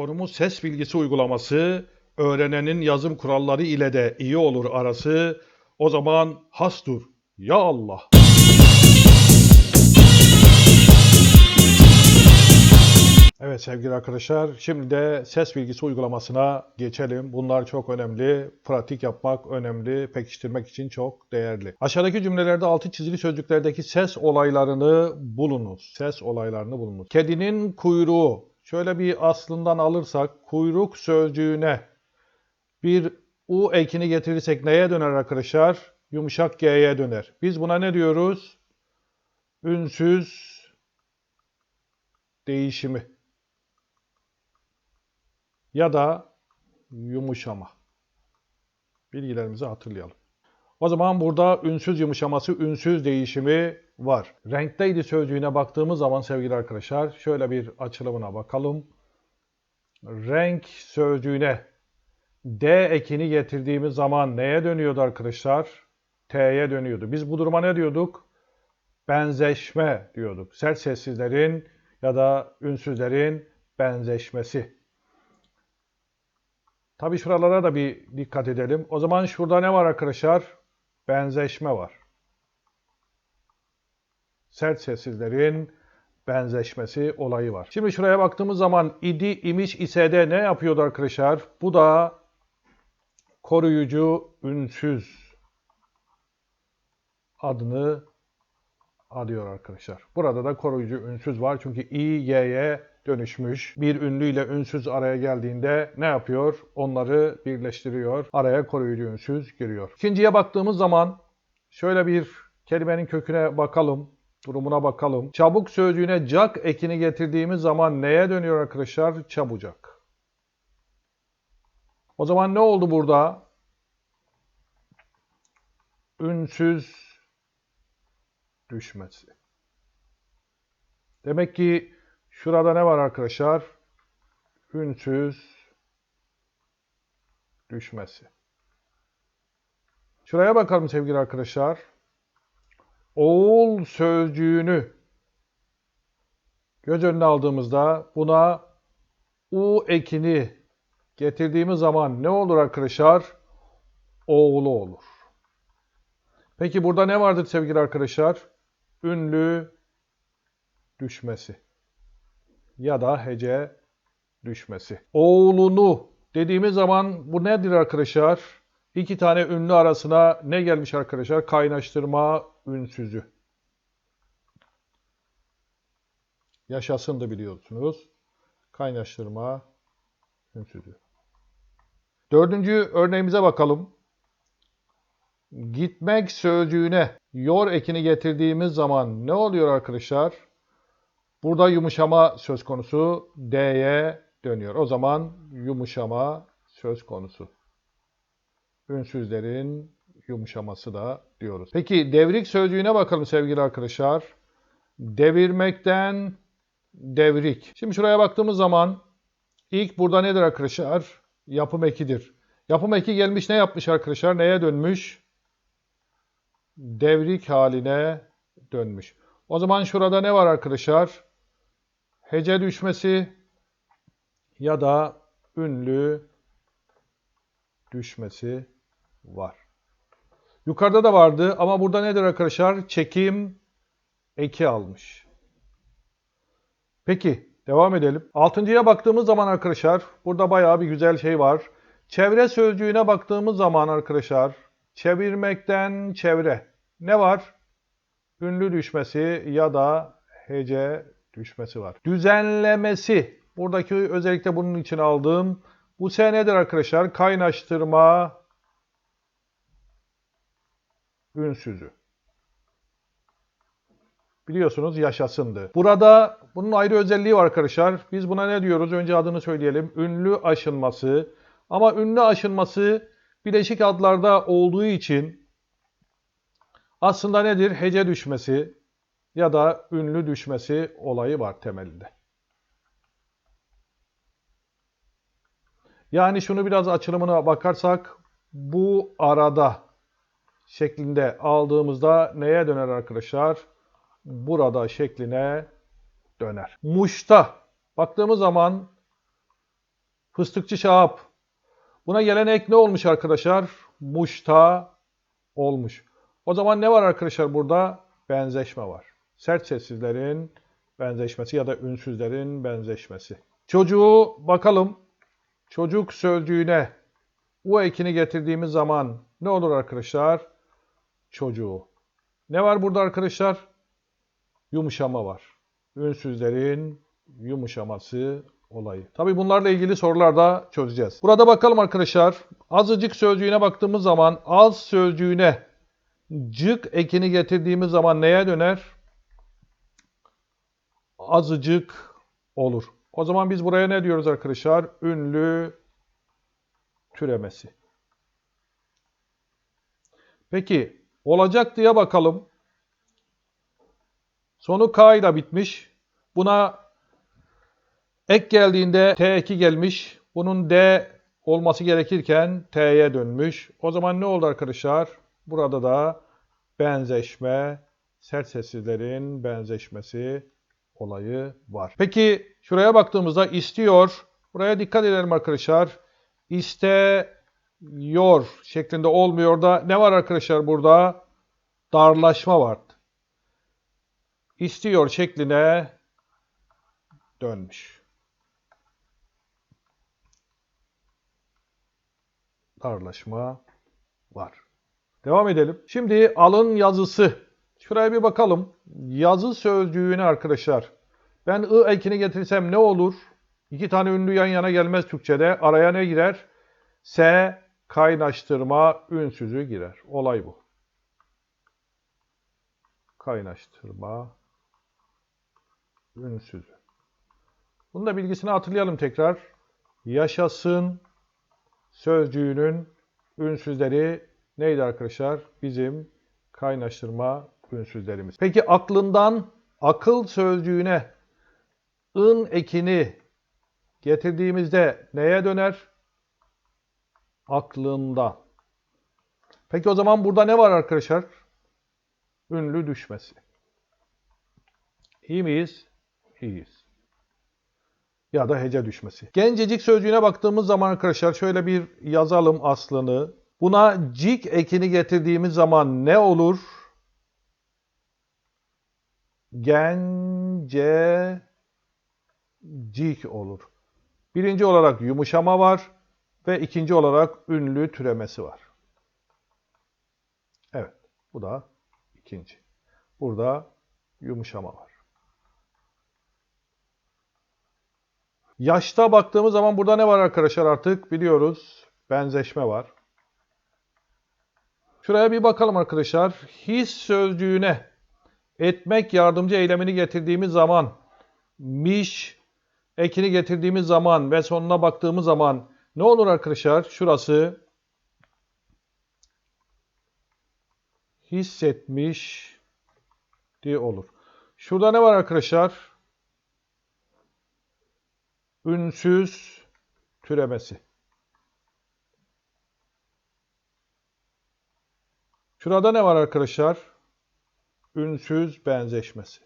Konumuz ses bilgisi uygulaması. Öğrenenin yazım kuralları ile de iyi olur arası. O zaman hastur. Ya Allah. Evet sevgili arkadaşlar, şimdi de ses bilgisi uygulamasına geçelim. Bunlar çok önemli. Pratik yapmak önemli, pekiştirmek için çok değerli. Aşağıdaki cümlelerde altı çizili sözcüklerdeki ses olaylarını bulunuz. Ses olaylarını bulunuz. Kedinin kuyruğu. Şöyle bir aslından alırsak, kuyruk sözcüğüne bir u ekini getirirsek neye döner arkadaşlar? Yumuşak g'ye döner. Biz buna ne diyoruz? Ünsüz değişimi ya da yumuşama. Bilgilerimizi hatırlayalım. O zaman burada ünsüz yumuşaması, ünsüz değişimi var. Renkteydi sözcüğüne baktığımız zaman sevgili arkadaşlar şöyle bir açılımına bakalım. Renk sözcüğüne D ekini getirdiğimiz zaman neye dönüyordu arkadaşlar? T'ye dönüyordu. Biz bu duruma ne diyorduk? Benzeşme diyorduk. Sert sessizlerin ya da ünsüzlerin benzeşmesi. Tabi şuralara da bir dikkat edelim. O zaman şurada ne var arkadaşlar? Benzeşme var. Sert sessizlerin benzeşmesi olayı var. Şimdi şuraya baktığımız zaman idi, imiş, ise de ne yapıyordu arkadaşlar? Bu da koruyucu ünsüz adını alıyor arkadaşlar. Burada da koruyucu ünsüz var. Çünkü i, y'ye dönüşmüş. Bir ünlüyle ünsüz araya geldiğinde ne yapıyor? Onları birleştiriyor. Araya koruyucu ünsüz giriyor. İkinciye baktığımız zaman şöyle bir kelimenin köküne bakalım. Durumuna bakalım. Çabuk sözcüğüne cak ekini getirdiğimiz zaman neye dönüyor arkadaşlar? Çabucak. O zaman ne oldu burada? Ünsüz düşmesi. Demek ki şurada ne var arkadaşlar? Ünsüz düşmesi. Şuraya bakalım sevgili arkadaşlar. Oğul sözcüğünü göz önüne aldığımızda buna u ekini getirdiğimiz zaman ne olur arkadaşlar? Oğlu olur. Peki burada ne vardır sevgili arkadaşlar? Ünlü düşmesi ya da hece düşmesi. Oğlunu dediğimiz zaman bu nedir arkadaşlar? İki tane ünlü arasına ne gelmiş arkadaşlar? Kaynaştırma ünsüzü. Yaşasın da biliyorsunuz. Kaynaştırma ünsüzü. Dördüncü örneğimize bakalım. Gitmek sözcüğüne yor ekini getirdiğimiz zaman ne oluyor arkadaşlar? Burada yumuşama söz konusu D'ye dönüyor. O zaman yumuşama söz konusu. Ünsüzlerin yumuşaması da diyoruz. Peki devrik sözcüğüne bakalım sevgili arkadaşlar. Devirmekten devrik. Şimdi şuraya baktığımız zaman ilk burada nedir arkadaşlar? Yapım ekidir. Yapım eki gelmiş ne yapmış arkadaşlar? Neye dönmüş? Devrik haline dönmüş. O zaman şurada ne var arkadaşlar? Hece düşmesi ya da ünlü düşmesi var. Yukarıda da vardı ama burada nedir arkadaşlar? Çekim eki almış. Peki devam edelim. Altıncıya baktığımız zaman arkadaşlar burada bayağı bir güzel şey var. Çevre sözcüğüne baktığımız zaman arkadaşlar çevirmekten çevre ne var? Ünlü düşmesi ya da hece düşmesi var. Düzenlemesi. Buradaki özellikle bunun için aldığım bu S nedir arkadaşlar? Kaynaştırma ünsüzü. Biliyorsunuz yaşasındı. Burada bunun ayrı özelliği var arkadaşlar. Biz buna ne diyoruz? Önce adını söyleyelim. Ünlü aşınması. Ama ünlü aşınması bileşik adlarda olduğu için aslında nedir? Hece düşmesi ya da ünlü düşmesi olayı var temelinde. Yani şunu biraz açılımına bakarsak bu arada şeklinde aldığımızda neye döner arkadaşlar? Burada şekline döner. Muş'ta baktığımız zaman Fıstıkçı Şahap. Buna gelen ek ne olmuş arkadaşlar? Muşta olmuş. O zaman ne var arkadaşlar burada? Benzeşme var. Sert sessizlerin benzeşmesi ya da ünsüzlerin benzeşmesi. Çocuğu bakalım. Çocuk sözcüğüne u ekini getirdiğimiz zaman ne olur arkadaşlar? Çocuğu. Ne var burada arkadaşlar? Yumuşama var. Ünsüzlerin yumuşaması olayı. Tabii bunlarla ilgili sorular da çözeceğiz. Burada bakalım arkadaşlar. Azıcık sözcüğüne baktığımız zaman az sözcüğüne cık ekini getirdiğimiz zaman neye döner? Azıcık olur. O zaman biz buraya ne diyoruz arkadaşlar? Ünlü türemesi. Peki olacak diye bakalım. Sonu K ile bitmiş. Buna ek geldiğinde T2 gelmiş. Bunun D olması gerekirken T'ye dönmüş. O zaman ne oldu arkadaşlar? Burada da benzeşme, sert sessizlerin benzeşmesi olayı var. Peki şuraya baktığımızda istiyor. Buraya dikkat edelim arkadaşlar. İsteyor şeklinde olmuyor da ne var arkadaşlar burada? Darlaşma var. İstiyor şekline dönmüş. Darlaşma var. Devam edelim. Şimdi alın yazısı. Şuraya bir bakalım. Yazı sözcüğüne arkadaşlar. Ben ı ekini getirsem ne olur? İki tane ünlü yan yana gelmez Türkçe'de. Araya ne girer? S kaynaştırma ünsüzü girer. Olay bu. Kaynaştırma ünsüzü. Bunun da bilgisini hatırlayalım tekrar. Yaşasın sözcüğünün ünsüzleri neydi arkadaşlar? Bizim kaynaştırma ünsüzlerimiz. Peki aklından akıl sözcüğüne ın ekini getirdiğimizde neye döner? Aklında. Peki o zaman burada ne var arkadaşlar? Ünlü düşmesi. İyi miyiz? İyiyiz. Ya da hece düşmesi. Gencecik sözcüğüne baktığımız zaman arkadaşlar şöyle bir yazalım aslını. Buna cik ekini getirdiğimiz zaman ne olur? Gencecik olur. Birinci olarak yumuşama var ve ikinci olarak ünlü türemesi var. Evet, bu da ikinci. Burada yumuşama var. Yaşta baktığımız zaman burada ne var arkadaşlar artık biliyoruz. Benzeşme var. Şuraya bir bakalım arkadaşlar. His sözcüğüne etmek yardımcı eylemini getirdiğimiz zaman miş ekini getirdiğimiz zaman ve sonuna baktığımız zaman ne olur arkadaşlar? Şurası hissetmiş diye olur. Şurada ne var arkadaşlar? Ünsüz türemesi. Şurada ne var arkadaşlar? Ünsüz benzeşmesi.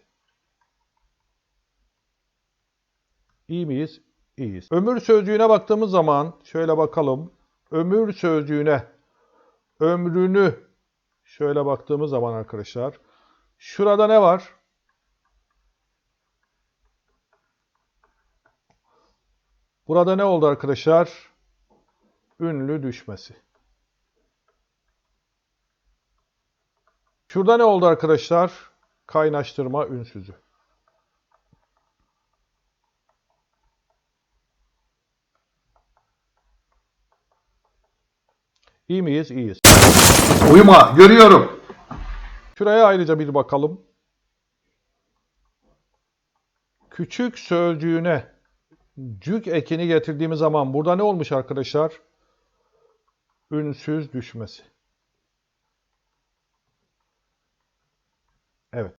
İyi miyiz? İyiyiz. Ömür sözcüğüne baktığımız zaman şöyle bakalım. Ömür sözcüğüne ömrünü şöyle baktığımız zaman arkadaşlar şurada ne var? Burada ne oldu arkadaşlar? Ünlü düşmesi. Şurada ne oldu arkadaşlar? Kaynaştırma ünsüzü. İyi miyiz? İyiyiz. Uyuma, görüyorum. Şuraya ayrıca bir bakalım. Küçük sözcüğüne cük ekini getirdiğimiz zaman burada ne olmuş arkadaşlar? Ünsüz düşmesi. Evet.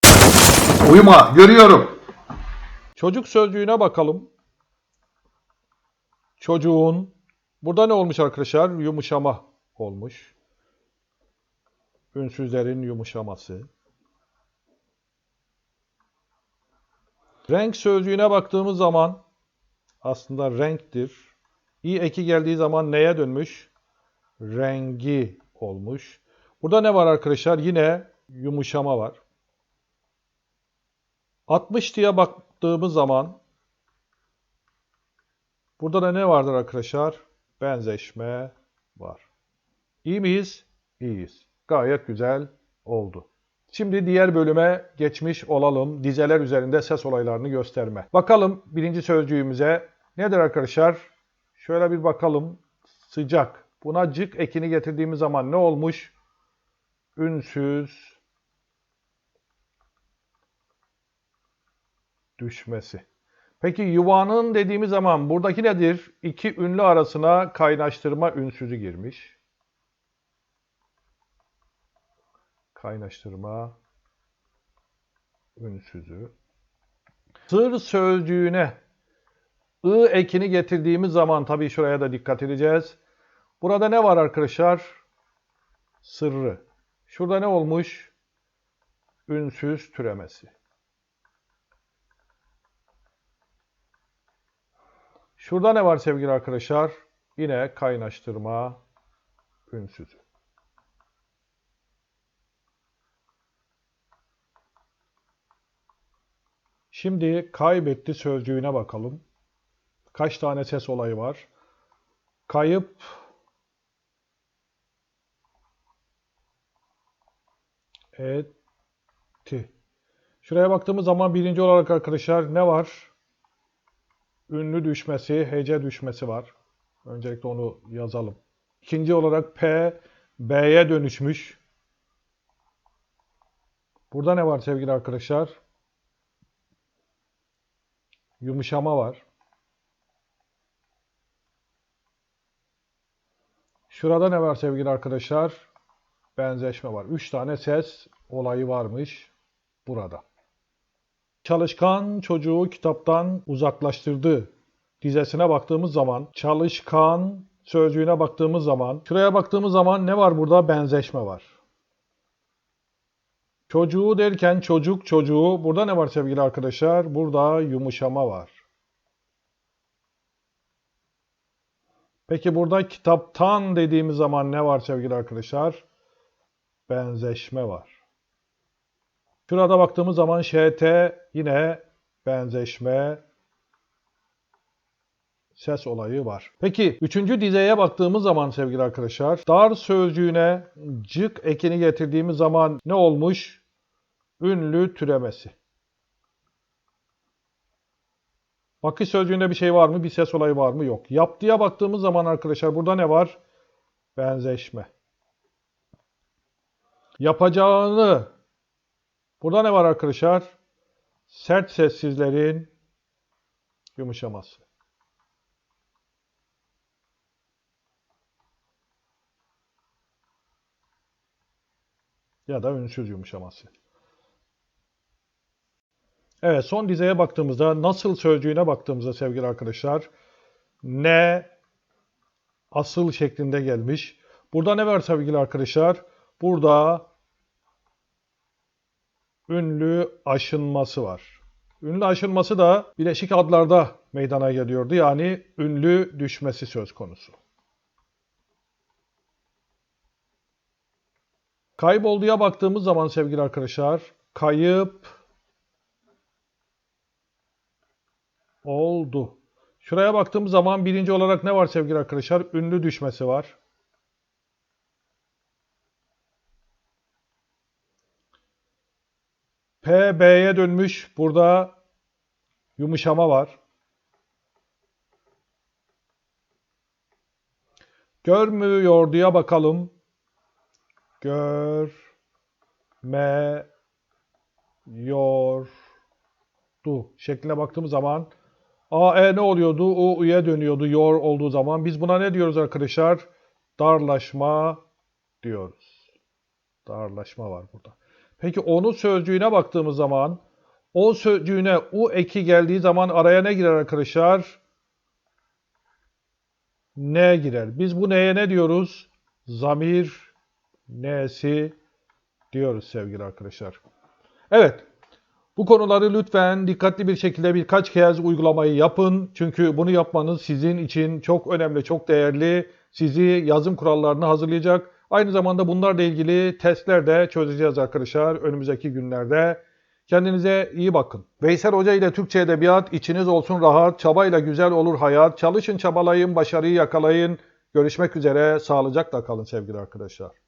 Uyuma, görüyorum. Çocuk sözcüğüne bakalım. Çocuğun. Burada ne olmuş arkadaşlar? Yumuşama olmuş. Ünsüzlerin yumuşaması. Renk sözcüğüne baktığımız zaman aslında renktir. i eki geldiği zaman neye dönmüş? Rengi olmuş. Burada ne var arkadaşlar? Yine yumuşama var. 60 diye baktığımız zaman burada da ne vardır arkadaşlar? Benzeşme var. İyi miyiz? İyiyiz. Gayet güzel oldu. Şimdi diğer bölüme geçmiş olalım. Dizeler üzerinde ses olaylarını gösterme. Bakalım birinci sözcüğümüze nedir arkadaşlar? Şöyle bir bakalım. Sıcak. Buna cık ekini getirdiğimiz zaman ne olmuş? Ünsüz düşmesi. Peki yuvanın dediğimiz zaman buradaki nedir? İki ünlü arasına kaynaştırma ünsüzü girmiş. Kaynaştırma ünsüzü. Sır sözcüğüne ı ekini getirdiğimiz zaman tabii şuraya da dikkat edeceğiz. Burada ne var arkadaşlar? Sırrı. Şurada ne olmuş? Ünsüz türemesi. Şurada ne var sevgili arkadaşlar? Yine kaynaştırma ünsüzü. Şimdi kaybetti sözcüğüne bakalım. Kaç tane ses olayı var? Kayıp etti. Şuraya baktığımız zaman birinci olarak arkadaşlar ne var? Ünlü düşmesi, hece düşmesi var. Öncelikle onu yazalım. İkinci olarak P, B'ye dönüşmüş. Burada ne var sevgili arkadaşlar? Yumuşama var. Şurada ne var sevgili arkadaşlar? Benzeşme var. Üç tane ses olayı varmış burada. Çalışkan çocuğu kitaptan uzaklaştırdı dizesine baktığımız zaman, çalışkan sözcüğüne baktığımız zaman, şuraya baktığımız zaman ne var burada? Benzeşme var. Çocuğu derken çocuk çocuğu, burada ne var sevgili arkadaşlar? Burada yumuşama var. Peki burada kitaptan dediğimiz zaman ne var sevgili arkadaşlar? Benzeşme var. Şurada baktığımız zaman ŞT yine benzeşme ses olayı var. Peki üçüncü dizeye baktığımız zaman sevgili arkadaşlar dar sözcüğüne cık ekini getirdiğimiz zaman ne olmuş? Ünlü türemesi. Bakış sözcüğünde bir şey var mı? Bir ses olayı var mı? Yok. Yaptıya baktığımız zaman arkadaşlar burada ne var? Benzeşme. Yapacağını Burada ne var arkadaşlar? Sert sessizlerin yumuşaması. Ya da ünsüz yumuşaması. Evet son dizeye baktığımızda nasıl sözcüğüne baktığımızda sevgili arkadaşlar ne asıl şeklinde gelmiş. Burada ne var sevgili arkadaşlar? Burada ünlü aşınması var. Ünlü aşınması da bileşik adlarda meydana geliyordu. Yani ünlü düşmesi söz konusu. Kaybolduya baktığımız zaman sevgili arkadaşlar, kayıp oldu. Şuraya baktığımız zaman birinci olarak ne var sevgili arkadaşlar? Ünlü düşmesi var. P, dönmüş. Burada yumuşama var. Görmüyor diye bakalım. Gör, me, yor, du şekline baktığımız zaman A, E ne oluyordu? U, U'ya dönüyordu yor olduğu zaman. Biz buna ne diyoruz arkadaşlar? Darlaşma diyoruz. Darlaşma var burada. Peki onun sözcüğüne baktığımız zaman o sözcüğüne u eki geldiği zaman araya ne girer arkadaşlar? Ne girer. Biz bu neye ne diyoruz? Zamir nesi diyoruz sevgili arkadaşlar. Evet. Bu konuları lütfen dikkatli bir şekilde birkaç kez uygulamayı yapın. Çünkü bunu yapmanız sizin için çok önemli, çok değerli. Sizi yazım kurallarını hazırlayacak. Aynı zamanda bunlarla ilgili testler de çözeceğiz arkadaşlar önümüzdeki günlerde. Kendinize iyi bakın. Veysel Hoca ile Türkçe Edebiyat içiniz olsun rahat, çabayla güzel olur hayat. Çalışın, çabalayın, başarıyı yakalayın. Görüşmek üzere, sağlıcakla kalın sevgili arkadaşlar.